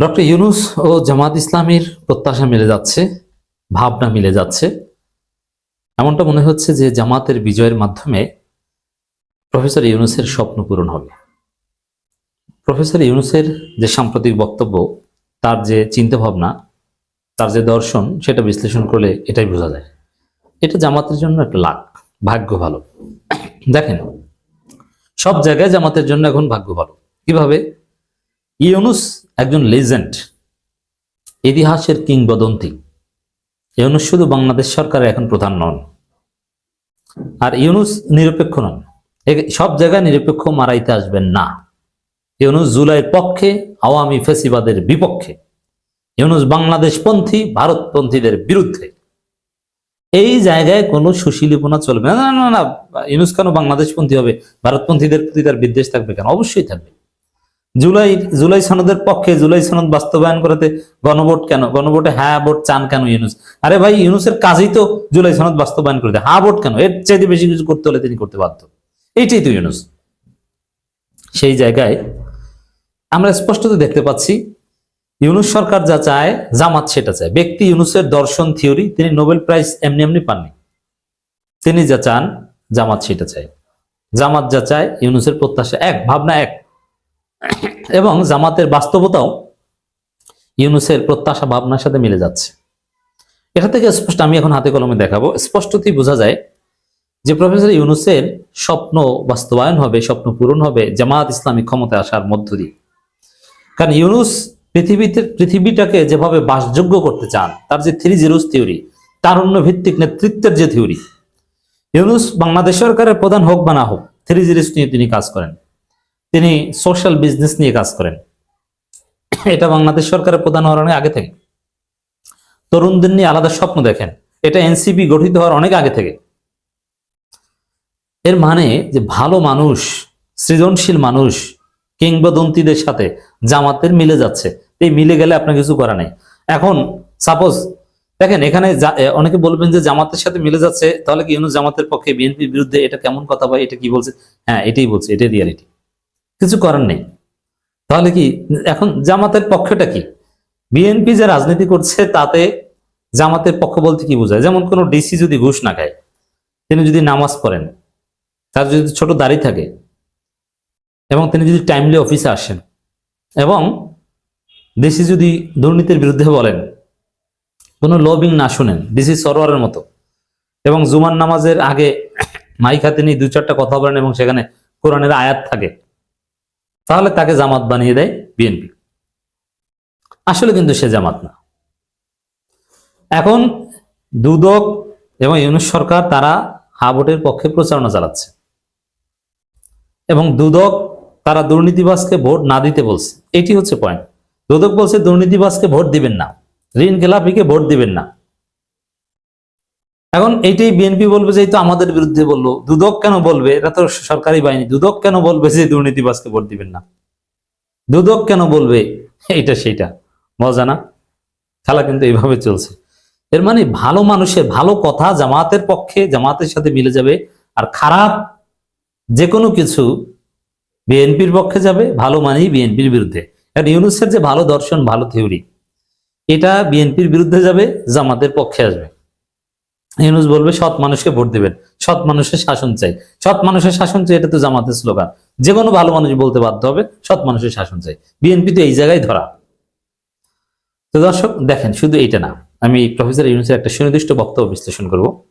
Doctor Yunus ও জামাত ইসলামীর প্রত্যাশা মিলে যাচ্ছে, ভাবনা মিলে যাচ্ছে। এমনটা মনে হচ্ছে যে জামাতের বিজয়ের মাধ্যমে প্রফেসর ইউনুসের স্বপ্ন পূরণ হবে। প্রফেসর ইউনুসের যে সাম্প্রতিক বক্তব্য, তার যে চিন্তাভাবনা, তার যে দর্শন, সেটা বিশ্লেষণ করলে এটাই বোঝা যায়। এটা জামাতের জন্য একটা লাখ ভাগ্য ভালো। দেখেন, সব জায়গায় জামাতের জন্য এখন ভাগ্য ভালো। কীভাবে? ইউনুস একজন লেজেন্ড, ইতিহাসের কিংবদন্তি। ইউনুস শুধু বাংলাদেশ সরকারের এখন প্রধান নন। আর ইউনুস নিরপেক্ষ নন। সব জায়গায় নিরপেক্ষ মারাইতে আসবেন না। ইউনুস জুলাইয়ের পক্ষে, আওয়ামী ফেসিবাদের বিপক্ষে। ইউনুস বাংলাদেশপন্থী, ভারতপন্থীদের বিরুদ্ধে। এই জায়গায় কোনো সুশীলিপনা চলবে না না না, ইউনুস কেন বাংলাদেশপন্থী হবে? ভারতপন্থীদের প্রতি তার বিদ্বেষ থাকবে কেন? অবশ্যই থাকবে। জুলাই জুলাই সনদের পক্ষে, জুলাই সনদ বাস্তবায়ন করাতে গণভোট কেন? গণভোটে হ্যাঁ ভোট চান কেন ইউনুস? আরে ভাই, ইউনুসের কাজই তো জুলাই সনদ বাস্তবায়ন করে হ্যাঁ ভোট কেন? এর চাইতে বেশি কিছু করতে হলে তিনি করতে বাধ্য। এইটাই তো ইউনুস। সেই জায়গায় আমরা স্পষ্টত দেখতে পাচ্ছি, ইউনুস সরকার যা চায়, জামাত সেটা চায়। ব্যক্তি ইউনুসের দর্শন থিওরি, তিনি নোবেল প্রাইজ এমনি এমনি পাননি। তিনি যা চান, জামাত সেটা চায়। জামাত যা চায়, ইউনুসের প্রত্যাশা এক, ভাবনা এক। এবং জামাতের বাস্তবতাও ইউনুসের প্রত্যাশা ভাবনার সাথে মিলে যাচ্ছে। এটা থেকে স্পষ্ট, আমি এখন হাতে কলমে দেখাবো। স্পষ্টতই বোঝা যায় যে প্রফেসর ইউনুসের স্বপ্ন বাস্তবায়ন হবে, স্বপ্ন পূরণ হবে জামাত ইসলামী ক্ষমতায় আসার মধ্য দিয়ে। কারণ ইউনুস পৃথিবীতে পৃথিবীটাকে যেভাবে বাসযোগ্য করতে চান, তার যে থ্রি জিরোস থিওরি তারুণ্য ভিত্তিক নেতৃত্বের যে থিওরি ইউনুস বাংলাদেশ সরকারের প্রধান হোক বা না হোক থ্রি জিরোস নিয়ে তিনি কাজ করেন। তিনি সোশ্যাল বিজনেস নিয়ে কাজ করেন। এটা বাংলাদেশ সরকারের প্রধান হওয়ার অনেক আগে থেকে। তরুণদের নিয়ে আলাদা স্বপ্ন দেখেন। এটা এনসিপি গঠিত হওয়ার অনেক আগে থেকে। এর মানে যে ভালো মানুষ, সৃজনশীল মানুষ, কিংবদন্তিদের সাথে জামাতের মিলে যাচ্ছে। এই মিলে গেলে আপনার কিছু করা নেই। এখন সাপোজ দেখেন, এখানে অনেকে বলবেন যে জামাতের সাথে মিলে যাচ্ছে, তাহলে কি ইউনুস জামাতের পক্ষে বিএনপির বিরুদ্ধে এটা কেমন কথা ভাই এটা কি বলছে? হ্যাঁ এটাই বলছে, এটাই রিয়ালিটি কিছু করার নেই। তাহলে কি, এখন জামাতের পক্ষটা কি? বিএনপি যে রাজনীতি করছে, তাতে জামাতের পক্ষ বলতে কি বোঝায়? যেমন কোনো ডিসি যদি ঘুষ না খায়, তিনি যদি নামাজ পড়েন, তার যদি ছোট দাড়ি থাকে, এবং তিনি যদি টাইমলি অফিসে আসেন, এবং ডিসি যদি দুর্নীতির বিরুদ্ধে বলেন, কোনো লবিং না শুনেন ডিসি সরোয়ারের মতো, এবং জুমার নামাজের আগে মাইক হাতে নিয়ে দু চারটা কথা বলেন, এবং সেখানে কোরআনের আয়াত থাকে তাহলে তাকে জামাত বানিয়ে দেয় বিএনপি। আসলে কিন্তু সে জামাত না। এখন দুদক এবং ইউনুস সরকার তারা হা ভোটের পক্ষে প্রচারণা চালাচ্ছে। এবং দুদক তারা দুর্নীতিবাজকে ভোট না দিতে বলছে। এটি হচ্ছে পয়েন্ট দুদক বলছে, দুর্নীতিবাজকে ভোট দিবেন না। ঋণ খেলাপিকে ভোট দিবেন না। এখন এইটাই বিএনপি বলবে যে তো আমাদের বিরুদ্ধে বলল। দুদক কেন বলবে? এটা তো সরকারি বাহিনী। দুদক কেন বলবে যে দুর্নীতিবাজকে ভোট দিবেন না? দুদক কেন বলবে? এইটা সেইটা। মজা না? খেলা কিন্তু এইভাবে চলছে। এর মানে ভালো মানুষের ভালো কথা জামাতের পক্ষে, জামাতের সাথে মিলে যাবে। আর খারাপ যে কোনো কিছু বিএনপির পক্ষে যাবে, ভালো মানেই বিএনপির বিরুদ্ধে। কারণ ইউনুসের যে ভালো দর্শন, ভালো থিওরি, এটা বিএনপির বিরুদ্ধে যাবে, জামাতের পক্ষে আসবে। ইউনুস বলবে, সৎ মানুষকে ভোট দেবেন। সৎ মানুষের শাসন চাই। সৎ মানুষের শাসন চাই, এটা তো জামাতের স্লোগান। যে কোনো ভালো মানুষ বলতে বাধ্য হবে, সৎ মানুষের শাসন চাই। বিএনপি তো এই জায়গায় ধরা। তো দর্শক, দেখেন, শুধু এইটা না। আমি প্রফেসর ইউনুসের একটা সুনির্দিষ্ট বক্তব্য বিশ্লেষণ করব।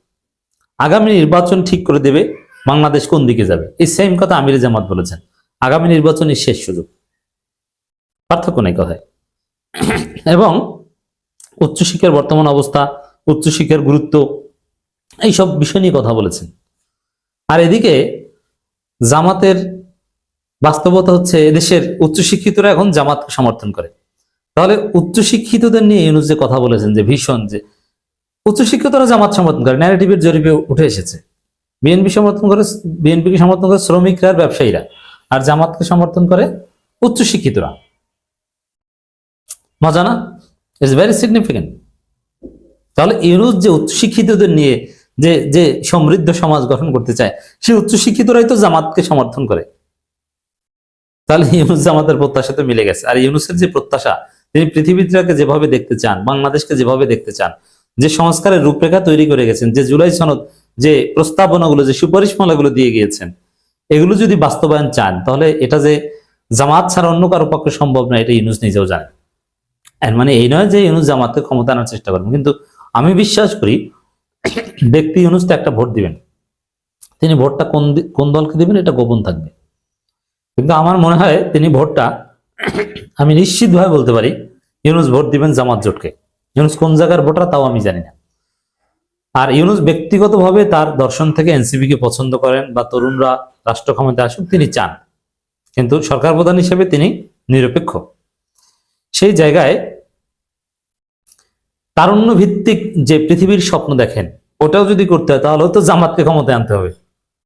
আগামী নির্বাচন ঠিক করে দেবে, বাংলাদেশ কোন দিকে যাবে? এই সেম কথা আমির জামাত বলেছেন। আগামী নির্বাচনই শেষ সুযোগ। পার্থক্য নেই কথায়। এবং উচ্চশিক্ষার বর্তমান অবস্থা, উচ্চশিক্ষার গুরুত্ব এইসব বিষয় নিয়ে কথা বলেছেন। আর এদিকে জামাতের বাস্তবতা হচ্ছে এদেশের উচ্চশিক্ষিতরা এখন জামাতকে সমর্থন করে। তাহলে উচ্চশিক্ষিতদের নিয়ে ইউনুস যে কথা বলেছেন, যে ভীষণ যে উচ্চশিক্ষিতরা জামাত সমর্থন করে ন্যারেটিভের জরিপে উঠে এসেছে। বিএনপি সমর্থন করে বিএনপিকে সমর্থন করে শ্রমিকরা আর ব্যবসায়ীরা। আর জামাতকে সমর্থন করে উচ্চশিক্ষিতরা। মজা না? ইটস ভেরি সিগনিফিকেন্ট তাহলে ইউনুস যে উচ্চশিক্ষিতদের নিয়ে যে যে সমৃদ্ধ সমাজ গঠন করতে চায় সেই উচ্চশিক্ষিতরাই তো জামাতকে সমর্থন করে। তাহলে ইউনুস জামাতের প্রত্যাশা তো মিলে গেছে। আর ইউনুসের যে প্রত্যাশা, তিনি পৃথিবীটাকে যেভাবে দেখতে চান, বাংলাদেশকে যেভাবে দেখতে চান, যে সংস্কারের রূপরেখা তৈরি করে গেছেন, যে জুলাই সনদ, যে প্রস্তাবনাগুলো, যে সুপারিশমালাগুলো দিয়ে গিয়েছেন, এগুলো যদি বাস্তবায়ন চান, তাহলে এটা যে জামাত ছাড়া অন্য কারও পক্ষে সম্ভব না, এটা ইউনুস নিজেও জানে। মানে এই নয় যে ইউনুস জামাতকে ক্ষমতা আনার চেষ্টা করবেন কিন্তু আমি বিশ্বাস করি ব্যক্তি ইউনুস একটা ভোট দিবেন। তিনি ভোটটা কোন কোন দলকে দিবেন, এটা গোপন থাকবে। কিন্তু আমার মনে হয় তিনি ভোটটা আমি নিশ্চিতভাবে বলতে পারি, ইউনুস ভোট দিবেন জামাত জোটকে। ইউনুস কোন জায়গার ভোটার তাও আমি জানি না। আর ইউনুস ব্যক্তিগতভাবে তার দর্শন থেকে এনসিপি কে পছন্দ করেন বা তরুণরা রাষ্ট্র ক্ষমতায় আসুক, তিনি চান। কিন্তু সরকার প্রধান হিসেবে তিনি নিরপেক্ষ। সেই জায়গায় তারুণ্য ভিত্তিক যে পৃথিবীর স্বপ্ন দেখেন, ওটাও যদি করতে হয়, তাহলে তো জামাতকে ক্ষমতায় আনতে হবে।